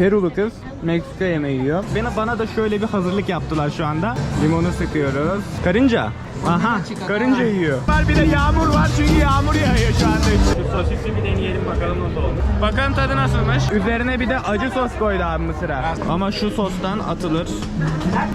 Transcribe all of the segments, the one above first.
Perulu kız Meksika yemeği yiyor. Bana, bana da şöyle bir hazırlık yaptılar şu anda. Limonu sıkıyoruz. Karınca. Aha karınca yiyor. Var bir de yağmur var çünkü yağmur yağıyor şu anda. Şu sosisi bir deneyelim bakalım nasıl olmuş. Bakalım tadı nasılmış. Üzerine bir de acı sos koydu abi mısıra. Ama şu sostan atılır.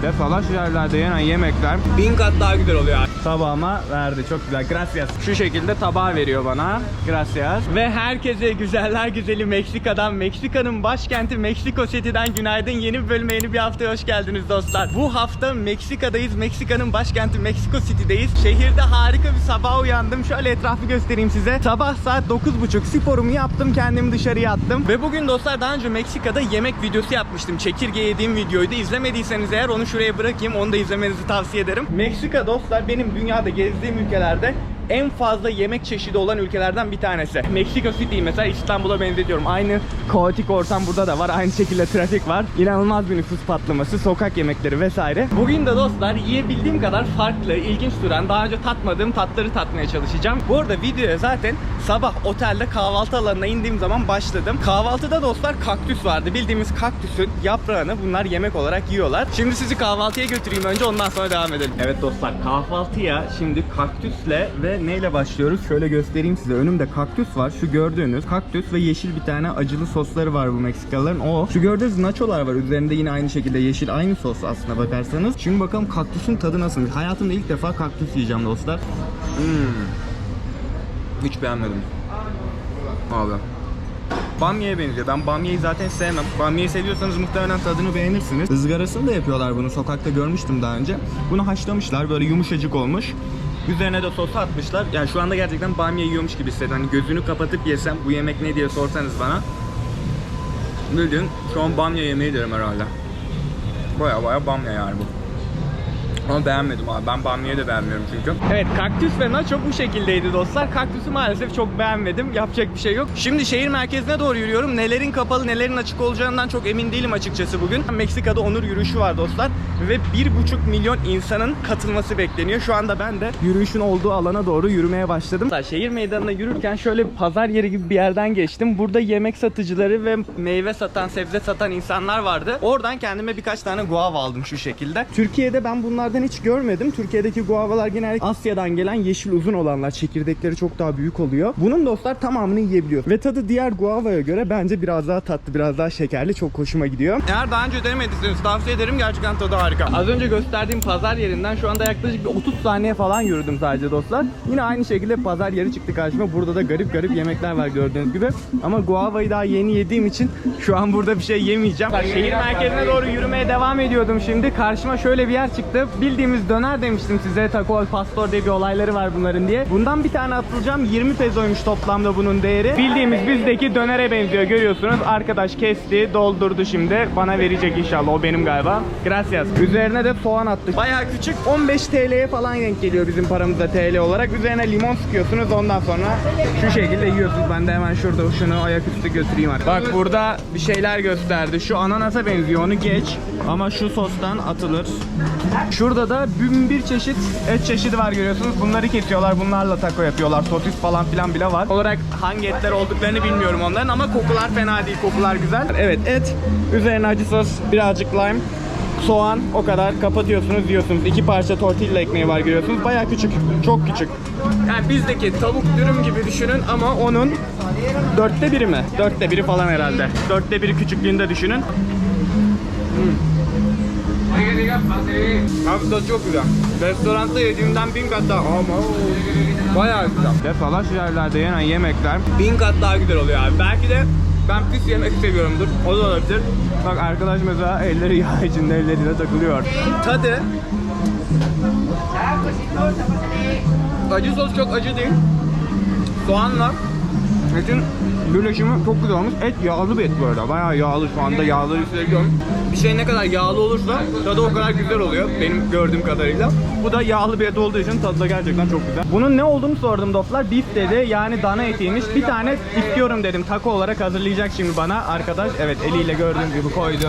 Ve salaş yerlerde yenen yemekler bin kat daha güzel oluyor abi. Tabağıma verdi çok güzel. Gracias. Şu şekilde tabağı veriyor bana. Gracias. Ve herkese güzeller güzeli Meksika'dan, Meksika'nın başkenti Meksiko City'den günaydın. Yeni bir bölüme yeni bir haftaya hoş geldiniz dostlar. Bu hafta Meksika'dayız. Meksika'nın başkenti Meksiko City'deyiz. Şehirde harika bir sabah uyandım. Şöyle etrafı göstereyim size. Sabah saat 9.30 sporumu yaptım. Kendimi dışarıya attım. Ve bugün dostlar daha önce Meksika'da yemek videosu yapmıştım. Çekirge yediğim videoydu. İzlemediyseniz eğer onu şuraya bırakayım. Onu da izlemenizi tavsiye ederim. Meksika dostlar benim dünyada gezdiğim ülkelerde en fazla yemek çeşidi olan ülkelerden bir tanesi. Meksiko City mesela İstanbul'a benzetiyorum. Aynı kaotik ortam burada da var. Aynı şekilde trafik var. İnanılmaz bir nüfus patlaması, sokak yemekleri vesaire. Bugün de dostlar yiyebildiğim kadar farklı, ilginç duran, daha önce tatmadığım tatları tatmaya çalışacağım. Bu arada videoya zaten sabah otelde kahvaltı alanına indiğim zaman başladım. Kahvaltıda dostlar kaktüs vardı. Bildiğimiz kaktüsün yaprağını bunlar yemek olarak yiyorlar. Şimdi sizi kahvaltıya götüreyim önce ondan sonra devam edelim. Evet dostlar kahvaltıya şimdi kaktüsle ve neyle başlıyoruz? Şöyle göstereyim size. Önümde kaktüs var. Şu gördüğünüz kaktüs ve yeşil bir tane acılı sosları var bu Meksikalıların. O. Şu gördüğünüz nacholar var. Üzerinde yine aynı şekilde yeşil aynı sos aslına bakarsanız. Şimdi bakalım kaktüsün tadı nasıl? Hayatımda ilk defa kaktüs yiyeceğim dostlar. Hmm. Hiç beğenmedim. Abi. Bamya'ya benziyor. Ben bamyayı zaten sevmem. Bamyayı seviyorsanız muhtemelen tadını beğenirsiniz. Izgarasını da yapıyorlar bunu. Sokakta görmüştüm daha önce. Bunu haşlamışlar. Böyle yumuşacık olmuş. Üzerine de sos atmışlar. Yani şu anda gerçekten bamya yiyormuş gibi hissediyorum. Hani gözünü kapatıp yesem bu yemek ne diye sorsanız bana. Bildiğin şu an bamya yemeği derim herhalde. Baya baya bamya yani bu. Ama beğenmedim abi. Ben bamyayı da beğenmiyorum çünkü. Evet kaktüs ve nacho bu şekildeydi dostlar. Kaktüsü maalesef çok beğenmedim. Yapacak bir şey yok. Şimdi şehir merkezine doğru yürüyorum. Nelerin kapalı nelerin açık olacağından çok emin değilim açıkçası bugün. Meksika'da onur yürüyüşü var dostlar. Ve 1,5 milyon insanın katılması bekleniyor. Şu anda ben de yürüyüşün olduğu alana doğru yürümeye başladım. Şehir meydanına yürürken şöyle bir pazar yeri gibi bir yerden geçtim. Burada yemek satıcıları ve meyve satan, sebze satan insanlar vardı. Oradan kendime birkaç tane guava aldım şu şekilde. Türkiye'de ben bunlardan hiç görmedim. Türkiye'deki guavalar genellikle Asya'dan gelen yeşil uzun olanlar. Çekirdekleri çok daha büyük oluyor. Bunun dostlar tamamını yiyebiliyor. Ve tadı diğer guavaya göre bence biraz daha tatlı, biraz daha şekerli. Çok hoşuma gidiyor. Eğer daha önce denemediyseniz tavsiye ederim. Gerçekten tadı harika. Az önce gösterdiğim pazar yerinden şu anda yaklaşık bir 30 saniye falan yürüdüm sadece dostlar. Yine aynı şekilde pazar yeri çıktı karşıma. Burada da garip garip yemekler var gördüğünüz gibi. Ama guavayı daha yeni yediğim için şu an burada bir şey yemeyeceğim. Şehir merkezine doğru yürümeye devam ediyordum şimdi. Karşıma şöyle bir yer çıktı. Bildiğimiz döner demiştim size. Taco pastor diye bir olayları var bunların diye. Bundan bir tane atılacağım. 20 pezoymuş toplamda bunun değeri. Bildiğimiz bizdeki dönere benziyor görüyorsunuz. Arkadaş kesti, doldurdu şimdi. Bana verecek inşallah. O benim galiba. Gracias. Üzerine de soğan attık. Bayağı küçük. 15 TL'ye falan denk geliyor bizim paramızda TL olarak. Üzerine limon sıkıyorsunuz. Ondan sonra şu şekilde yiyorsunuz. Ben de hemen şurada şunu ayaküstü götüreyim artık. Bak burada bir şeyler gösterdi. Şu ananasa benziyor. Onu geç. Ama şu sostan atılır. Şurada da bin bir çeşit et çeşidi var görüyorsunuz. Bunları kesiyorlar. Bunlarla taco yapıyorlar. Sosis falan filan bile var. Olarak hangi etler olduklarını bilmiyorum onların ama kokular fena değil. Kokular güzel. Evet et. Üzerine acı sos, birazcık lime. Soğan o kadar kapatıyorsunuz yiyorsunuz. İki parça tortilla ekmeği var görüyorsunuz. Baya küçük. Çok küçük. Yani bizdeki tavuk dürüm gibi düşünün ama onun dörtte biri mi? Dörtte biri falan herhalde. Dörtte biri küçüklüğünde düşünün. Abi tadı çok güzel. Restoranda yediğimden bin kat daha ama bayağı güzel. Ve salaş yerlerde yenen yemekler bin kat daha güzel oluyor abi. Belki de ben pis yemek seviyorumdur. O da olabilir. Bak arkadaş mesela elleri yağ içinde elleriyle takılıyor. Tadı Acı sos çok acı değil. Soğanla etin birleşimi çok güzel olmuş. Et yağlı bir et bu arada. Bayağı yağlı şu anda yağlı hissediyorum. Bir şey ne kadar yağlı olursa tadı o kadar güzel oluyor benim gördüğüm kadarıyla. Bu da yağlı bir et olduğu için tadı da gerçekten çok güzel. Bunun ne olduğunu sordum dostlar. Beef dedi. Yani dana etiymiş. Bir tane istiyorum dedim. Taco olarak hazırlayacak şimdi bana arkadaş. Evet eliyle gördüğüm gibi koydu.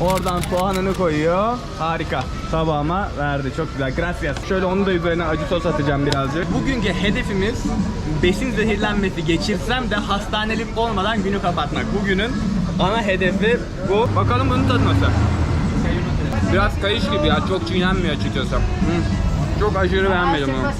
Oradan soğanını koyuyor. Harika. Tabağıma verdi. Çok güzel. Gracias. Şöyle onu da üzerine acı sos atacağım birazcık. Bugünkü hedefimiz besin zehirlenmesi geçirsem de hastanelik olmadan günü kapatmak. Bugünün ana hedefi bu. Bakalım bunun tadı nasıl? Biraz kayış gibi ya. Çok çiğnenmiyor açıkçası. Hı. Çok aşırı beğenmedim bunu.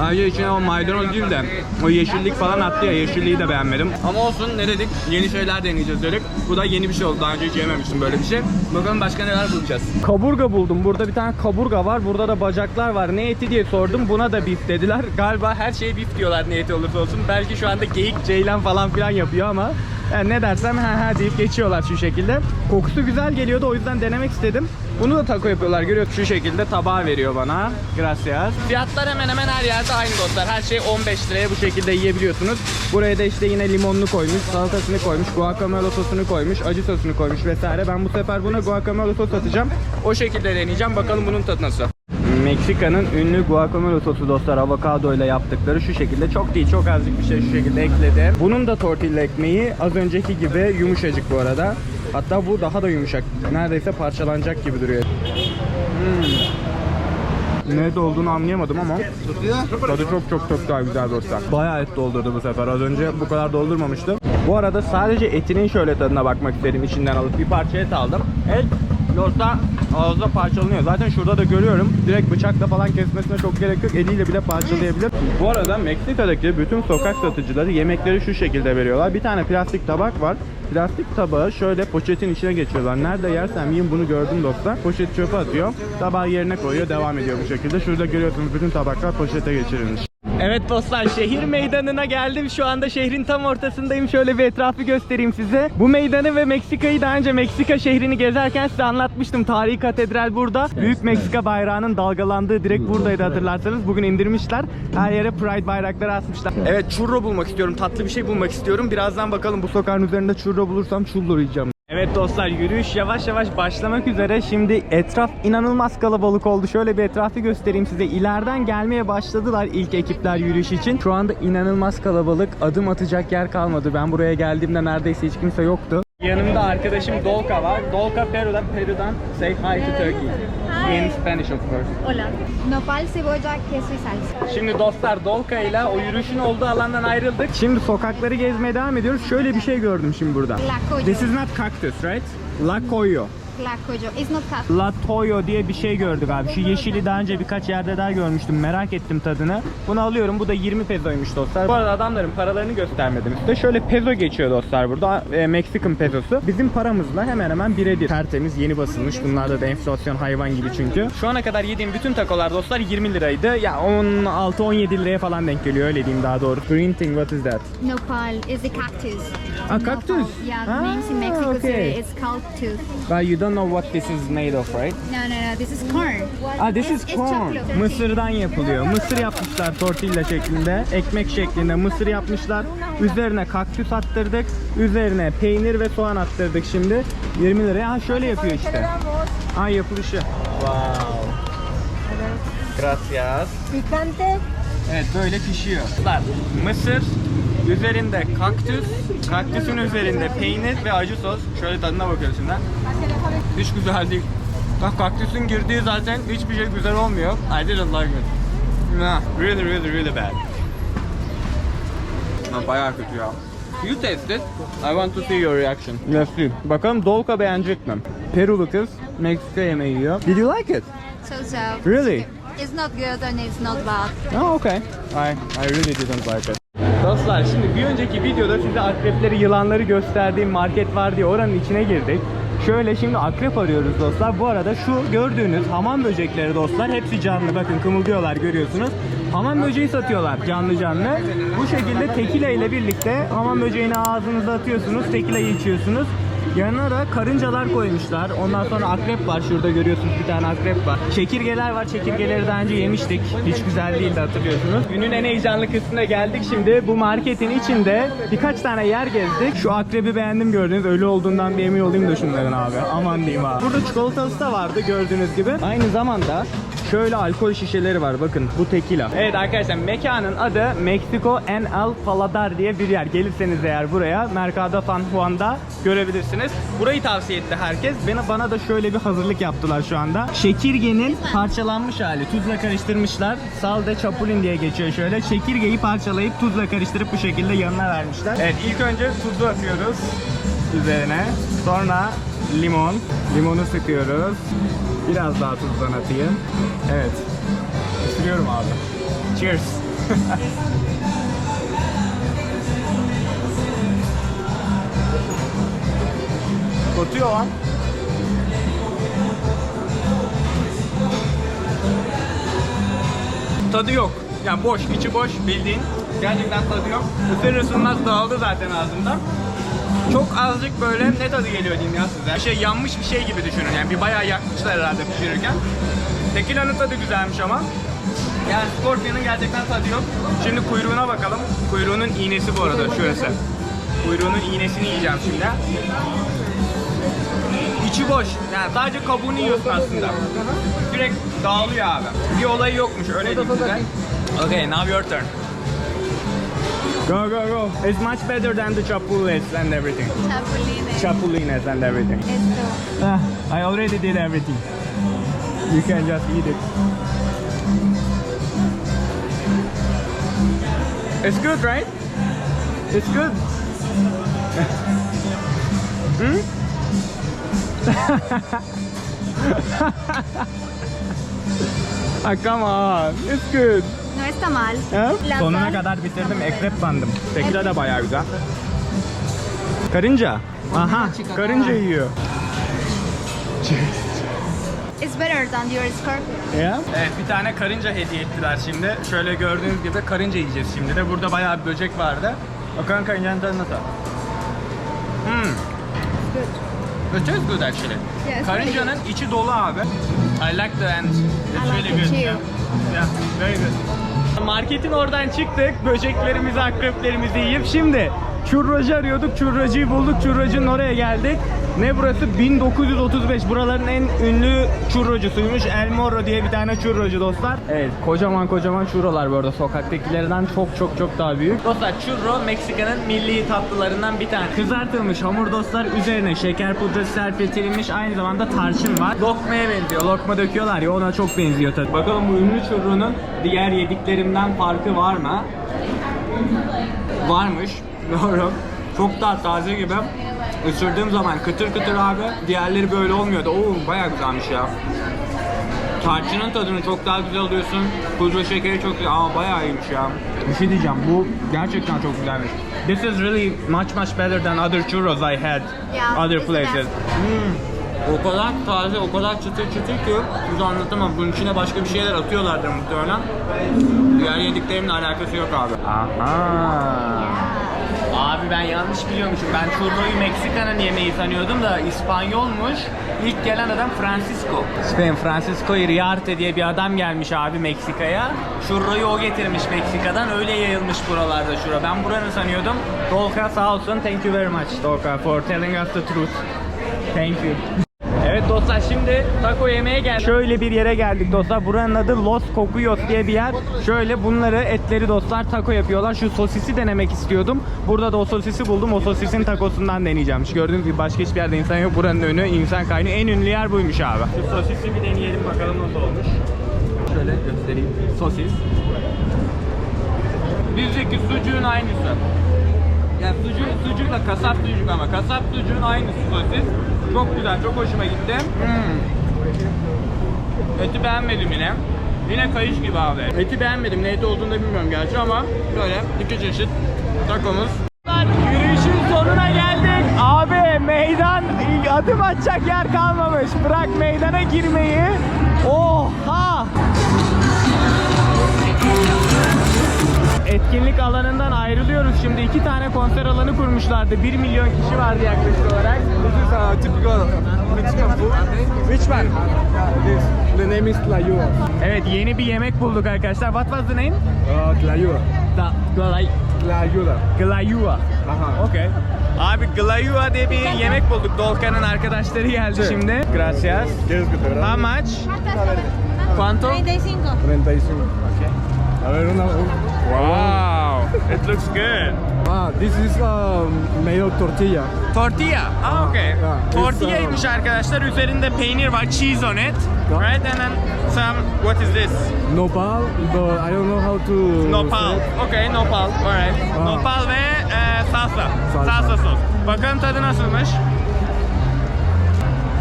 Ayrıca içine o maydanoz değil de o yeşillik falan attı ya yeşilliği de beğenmedim. Ama olsun ne dedik? Yeni şeyler deneyeceğiz dedik. Bu da yeni bir şey oldu. Daha önce hiç yememiştim böyle bir şey. Bakalım başka neler bulacağız. Kaburga buldum. Burada bir tane kaburga var. Burada da bacaklar var. Ne eti diye sordum. Buna da beef dediler. Galiba her şeye beef diyorlar ne eti olursa olsun. Belki şu anda geyik, ceylan falan filan yapıyor ama yani ne dersem ha ha deyip geçiyorlar şu şekilde. Kokusu güzel geliyordu o yüzden denemek istedim. Bunu da taco yapıyorlar görüyorsun şu şekilde tabağı veriyor bana. Gracias. Fiyatlar hemen hemen her yerde aynı dostlar. Her şey 15 liraya bu şekilde yiyebiliyorsunuz. Buraya da işte yine limonunu koymuş, salatasını koymuş, guacamole sosunu koymuş, acı sosunu koymuş vesaire. Ben bu sefer buna guacamole sos atacağım. O şekilde deneyeceğim. Bakalım bunun tadı nasıl. Meksika'nın ünlü guacamole sosu dostlar avokado ile yaptıkları şu şekilde çok değil çok azıcık bir şey şu şekilde ekledim. Bunun da tortilla ekmeği az önceki gibi yumuşacık bu arada. Hatta bu daha da yumuşak. Neredeyse parçalanacak gibi duruyor. Hmm. Ne et olduğunu anlayamadım ama tadı çok çok çok daha güzel dostlar. Bayağı et doldurdu bu sefer. Az önce bu kadar doldurmamıştı. Bu arada sadece etinin şöyle tadına bakmak istedim. içinden alıp bir parça et aldım. Et Yoksa ağızda parçalanıyor. Zaten şurada da görüyorum. Direkt bıçakla falan kesmesine çok gerek yok. Eliyle bile parçalayabilir. Bu arada Meksika'daki bütün sokak satıcıları yemekleri şu şekilde veriyorlar. Bir tane plastik tabak var. Plastik tabağı şöyle poşetin içine geçiyorlar. Nerede yersem yiyin bunu gördüm dostlar. Poşet çöpe atıyor. Tabağı yerine koyuyor. Devam ediyor bu şekilde. Şurada görüyorsunuz bütün tabaklar poşete geçirilmiş. Evet dostlar şehir meydanına geldim. Şu anda şehrin tam ortasındayım. Şöyle bir etrafı göstereyim size. Bu meydanı ve Meksika'yı daha önce Meksika şehrini gezerken size anlatmıştım. Tarihi katedral burada. Büyük Meksika bayrağının dalgalandığı direkt buradaydı hatırlarsanız. Bugün indirmişler. Her yere Pride bayrakları asmışlar. Evet churro bulmak istiyorum. Tatlı bir şey bulmak istiyorum. Birazdan bakalım bu sokağın üzerinde churro bulursam churro yiyeceğim. Evet dostlar yürüyüş yavaş yavaş başlamak üzere. Şimdi etraf inanılmaz kalabalık oldu. Şöyle bir etrafı göstereyim size. İleriden gelmeye başladılar ilk ekipler yürüyüş için. Şu anda inanılmaz kalabalık. Adım atacak yer kalmadı. Ben buraya geldiğimde neredeyse hiç kimse yoktu. Yanımda arkadaşım Dolka var. Dolka Peru'dan, Peru'dan say hi to Turkey. In Spanish of course. Hola. Nopal, cebolla, queso y salsa. Şimdi dostlar Dolka ile o yürüyüşün olduğu alandan ayrıldık. Şimdi sokakları gezmeye devam ediyoruz. Şöyle bir şey gördüm şimdi burada. La Coyo. This is not cactus, right? La Coyo. La Coyo. It's not cat. La Toyo diye bir şey gördük abi. Şu yeşili daha önce birkaç yerde daha görmüştüm. Merak ettim tadını. Bunu alıyorum. Bu da 20 pezoymuş dostlar. Bu arada adamların paralarını göstermedim size. Şöyle pezo geçiyor dostlar burada. E, Meksikan pezosu. Bizim paramızla hemen hemen birebir. Tertemiz, yeni basılmış. Bunlarda da enflasyon hayvan gibi çünkü. Şu ana kadar yediğim bütün takolar dostlar 20 liraydı. Ya 16-17 liraya falan denk geliyor. Öyle diyeyim daha doğru. Green thing, what is that? Nopal is the cactus. Ah, cactus? Nopal. Yeah, the Ah, names in Mexico okay. City it's called tooth. But you don't know what this is made of, right? No, no, no. This is corn. Ah, this is It's- it's corn. Mısırdan yapılıyor. Mısır yapmışlar tortilla şeklinde, ekmek şeklinde mısır yapmışlar. Üzerine kaktüs attırdık. Üzerine peynir ve soğan attırdık şimdi. 20 liraya. Ha şöyle yapıyor işte. Ha yapılışı. Wow. Gracias. Picante. Evet böyle pişiyor. Mısır, üzerinde kaktüs, kaktüsün üzerinde peynir ve acı sos. Şöyle tadına bakıyoruz şimdi. Hiç güzel değil. Bak kaktüsün girdiği zaten hiçbir şey güzel olmuyor. I didn't like it. Nah, really really really bad. Lan bayağı kötü ya. You taste it. I want to see your reaction. Let's see. Bakalım Dolka beğenecek mi? Perulu kız Meksika yemeği yiyor. Did you like it? So so. Really? It's not good and it's not bad. Oh, okay. I, I really didn't like it. Dostlar şimdi bir önceki videoda size akrepleri, yılanları gösterdiğim market var diye oranın içine girdik. Şöyle şimdi akrep arıyoruz dostlar. Bu arada şu gördüğünüz hamam böcekleri dostlar hepsi canlı. Bakın kımıldıyorlar görüyorsunuz. Hamam böceği satıyorlar canlı canlı. Bu şekilde tekila ile birlikte hamam böceğini ağzınıza atıyorsunuz. Tekilayı içiyorsunuz. Yanına karıncalar koymuşlar. Ondan sonra akrep var. Şurada görüyorsunuz bir tane akrep var. Çekirgeler var. Çekirgeleri daha önce yemiştik. Hiç güzel değildi hatırlıyorsunuz. Günün en heyecanlı kısmına geldik şimdi. Bu marketin içinde birkaç tane yer gezdik. Şu akrebi beğendim gördünüz. Ölü olduğundan bir emin olayım da şunların abi. Aman diyeyim abi. Burada çikolatalısı da vardı gördüğünüz gibi. Aynı zamanda Şöyle alkol şişeleri var bakın bu tekila. Evet arkadaşlar mekanın adı Mexico en El Paladar diye bir yer. Gelirseniz eğer buraya Mercado San Juan'da görebilirsiniz. Burayı tavsiye etti herkes. Bana, bana da şöyle bir hazırlık yaptılar şu anda. Şekirgenin parçalanmış hali. Tuzla karıştırmışlar. Sal de chapulin diye geçiyor şöyle. Çekirgeyi parçalayıp tuzla karıştırıp bu şekilde yanına vermişler. Evet ilk önce tuzu atıyoruz. üzerine. Sonra limon. Limonu sıkıyoruz. Biraz daha tuzdan atayım. Evet. Isırıyorum abi. Cheers. Kotuyor lan. Tadı yok. Yani boş, içi boş bildiğin. Gerçekten tadı yok. Isırır ısırmaz dağıldı zaten ağzımda. Çok azıcık böyle ne tadı geliyor diyeyim ya size. Bir şey yanmış bir şey gibi düşünün. Yani bir bayağı yakmışlar herhalde pişirirken. Tequila'nın tadı güzelmiş ama. Yani Scorpion'ın gerçekten tadı yok. Şimdi kuyruğuna bakalım. Kuyruğunun iğnesi bu arada şurası. Kuyruğunun iğnesini yiyeceğim şimdi. Boş. Yani sadece kabuğunu yiyorsun aslında. Direkt dağılıyor abi. Bir olayı yokmuş öyle diyeyim size. Okay, now your turn. Go go go. It's much better than the chapulines and everything. Chapulines. Chapulines and everything. Esto. Ah, I already did everything. You can just eat it. It's good, right? It's good. hmm? ah, come on. It's good. No está mal. Ha? Sonuna kadar bitirdim. Ekrep bandım. Tekila da bayağı güzel. Karınca. Aha, karınca yiyor. It's better than your scorpion. Ya. Evet bir tane karınca hediye ettiler şimdi. Şöyle gördüğünüz gibi karınca yiyeceğiz şimdi de. Burada bayağı bir böcek vardı. Bakalım karıncanın tadı nasıl? Hmm. It is good actually. Yes, Karıncanın içi dolu abi. I like the end. It's I really good. too. Yeah. yeah, very good. Marketin oradan çıktık. Böceklerimizi, akreplerimizi yiyip şimdi çurracı arıyorduk. Çurracıyı bulduk. Çurracının oraya geldik. Ne burası? 1935. Buraların en ünlü çurracısıymış. El Morro diye bir tane çurracı dostlar. Evet, kocaman kocaman çurrolar bu arada. Sokaktakilerden çok çok çok daha büyük. Dostlar churro Meksika'nın milli tatlılarından bir tane. Kızartılmış hamur dostlar. Üzerine şeker pudrası serpiltirilmiş. Aynı zamanda tarçın var. Lokmaya benziyor. Lokma döküyorlar ya ona çok benziyor tadı. Bakalım bu ünlü churro'nun diğer yediklerimden farkı var mı? Varmış. Doğru. Çok daha taze gibi. Isırdığım zaman kıtır kıtır abi. Diğerleri böyle olmuyordu. Oo bayağı güzelmiş ya. Tarçının tadını çok daha güzel alıyorsun. Pudra şekeri çok güzel ama bayağı iyiymiş ya. Bir şey diyeceğim. Bu gerçekten çok güzelmiş. This is really much much better than other churros I had Yeah, other it's places. best. Hmm. O kadar taze, o kadar çıtır çıtır ki size anlatamam. Bunun içine başka bir şeyler atıyorlardır muhtemelen. Diğer yediklerimle alakası yok abi. Aha. Abi ben yanlış biliyormuşum. Ben churro'yu Meksika'nın yemeği sanıyordum da İspanyolmuş. İlk gelen adam Francisco. Spain Francisco Iriarte diye bir adam gelmiş abi Meksika'ya. Churro'yu o getirmiş Meksika'dan. Öyle yayılmış buralarda churro. Ben buranın sanıyordum. Dolka sağ olsun. Thank you very much Dolka for telling us the truth. Thank you. Evet dostlar şimdi taco yemeye geldik. Şöyle bir yere geldik dostlar. Buranın adı Los Cocuyos diye bir yer. Şöyle bunları etleri dostlar taco yapıyorlar. Şu sosisi denemek istiyordum. Burada da o sosisi buldum. O sosisin takosundan deneyeceğim. Şu Gördüğünüz gibi başka hiçbir yerde insan yok. Buranın önü insan kaynıyor. En ünlü yer buymuş abi. Şu sosisi bir deneyelim bakalım nasıl olmuş. Şöyle göstereyim. Sosis. Bizdeki sucuğun aynısı. Yani sucuk, sucukla kasap sucuk ama kasap sucuğun aynısı sosis. Çok güzel, çok hoşuma gitti. Hmm. Eti beğenmedim yine. Yine kayış gibi abi. Eti beğenmedim. Ne eti olduğunu da bilmiyorum gerçi ama böyle iki çeşit takomuz. Yürüyüşün sonuna geldik. Abi meydan adım atacak yer kalmamış. Bırak meydana girmeyi. Oha! Etkinlik alanından ayrılıyoruz şimdi. iki tane konser alanı kurmuşlardı. 1 milyon kişi vardı yaklaşık olarak. This is a typical Mexican food. Which one? This, the name is Tlayuda. Evet yeni bir yemek bulduk arkadaşlar. What was the name? Uh, Tlayuda. Da, glay, Tlayuda. glayua. Aha. Okay. Abi glayua diye bir yemek bulduk. Dolkan'ın arkadaşları geldi Sí. şimdi. Gracias. ¿Quieres que te How much? ¿Cuánto? 35. 35. A ver, una. Wow. It looks good. Ah, this is um, made of tortilla. Tortilla. Ah, okay. Yeah, it's, Tortilla'ymış arkadaşlar. Üzerinde peynir var. Cheese on it. Yeah. Right? And then some, what is this? Nopal, but I don't know how to. Nopal. say it. Okay, nopal. Alright. Ah. Nopal ve e, salsa. Salsa. Salsa sos. Bakalım tadı nasılmış?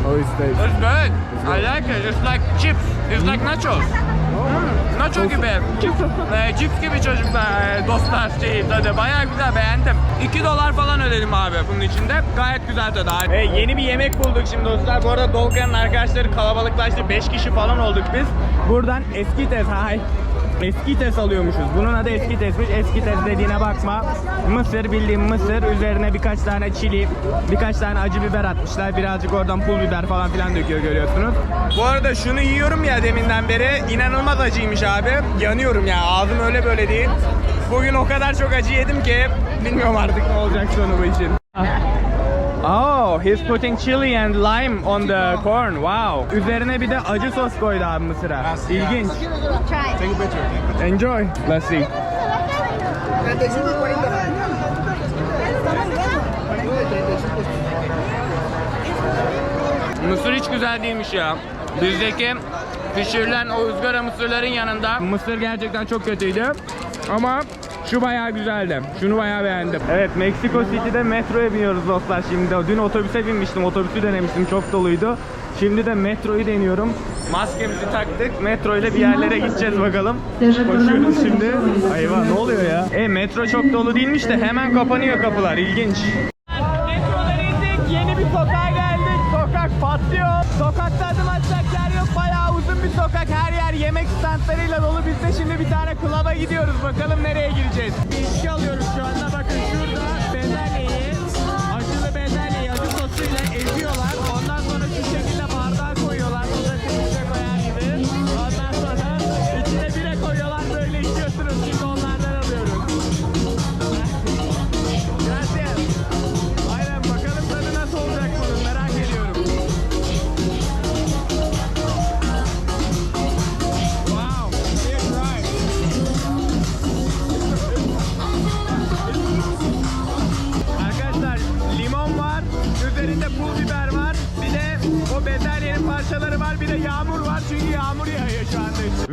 How is taste? It's good. I like it. It's like chips. It's like nachos. Nacho gibi. Ee, cips gibi çocuklar, e, dostlar şey tadı. Bayağı güzel beğendim. 2 dolar falan ödedim abi bunun içinde. Gayet güzel tadı. E, yeni bir yemek bulduk şimdi dostlar. Bu arada Dolga'nın arkadaşları kalabalıklaştı. 5 kişi falan olduk biz. Buradan eski tez hay. Eski tes alıyormuşuz. Bunun adı eski tesmiş. Eski tes dediğine bakma. Mısır bildiğim mısır. Üzerine birkaç tane çili, birkaç tane acı biber atmışlar. Birazcık oradan pul biber falan filan döküyor görüyorsunuz. Bu arada şunu yiyorum ya deminden beri. inanılmaz acıymış abi. Yanıyorum ya. Ağzım öyle böyle değil. Bugün o kadar çok acı yedim ki bilmiyorum artık ne olacak sonu bu işin. Oh, he's putting chili and lime on the corn. Wow. Üzerine bir de acı sos koydu abi mısıra. İlginç. Try. Enjoy. Let's see. Mısır hiç güzel değilmiş ya. Bizdeki pişirilen o ızgara mısırların yanında mısır gerçekten çok kötüydü. Ama şu bayağı güzeldi. Şunu bayağı beğendim. Evet Meksiko City'de metroya biniyoruz dostlar şimdi. Dün otobüse binmiştim. Otobüsü denemiştim. Çok doluydu. Şimdi de metroyu deniyorum. Maskemizi taktık. Metro ile bir yerlere gideceğiz bakalım. Koşuyoruz şimdi. Ayva ne oluyor ya? E metro çok dolu değilmiş de hemen kapanıyor kapılar. İlginç. Metrodan indik. Yeni bir sokağa geldik. Sokak patlıyor. Sokakta sokak. Her yer yemek standlarıyla dolu. Biz de şimdi bir tane klaba gidiyoruz. Bakalım nereye gireceğiz. Bir içki alıyoruz şu anda. Bakın şurada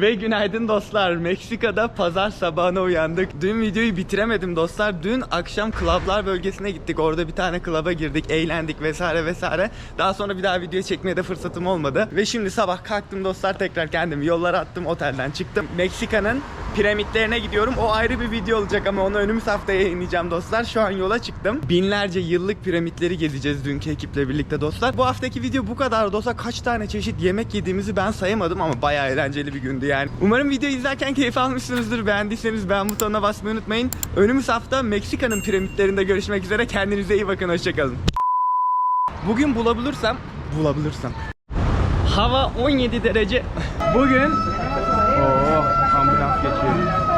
Ve günaydın dostlar. Meksika'da pazar sabahına uyandık. Dün videoyu bitiremedim dostlar. Dün akşam klablar bölgesine gittik. Orada bir tane klaba girdik, eğlendik vesaire vesaire. Daha sonra bir daha video çekmeye de fırsatım olmadı. Ve şimdi sabah kalktım dostlar tekrar kendimi yollara attım, otelden çıktım. Meksika'nın piramitlerine gidiyorum. O ayrı bir video olacak ama onu önümüz hafta yayınlayacağım dostlar. Şu an yola çıktım. Binlerce yıllık piramitleri gezeceğiz dünkü ekiple birlikte dostlar. Bu haftaki video bu kadar dostlar. Kaç tane çeşit yemek yediğimizi ben sayamadım ama bayağı eğlenceli bir gündü yani. Umarım video izlerken keyif almışsınızdır. Beğendiyseniz beğen butonuna basmayı unutmayın. Önümüz hafta Meksika'nın piramitlerinde görüşmek üzere. Kendinize iyi bakın. Hoşçakalın. Bugün bulabilirsem, bulabilirsem. Hava 17 derece. Bugün enough get you.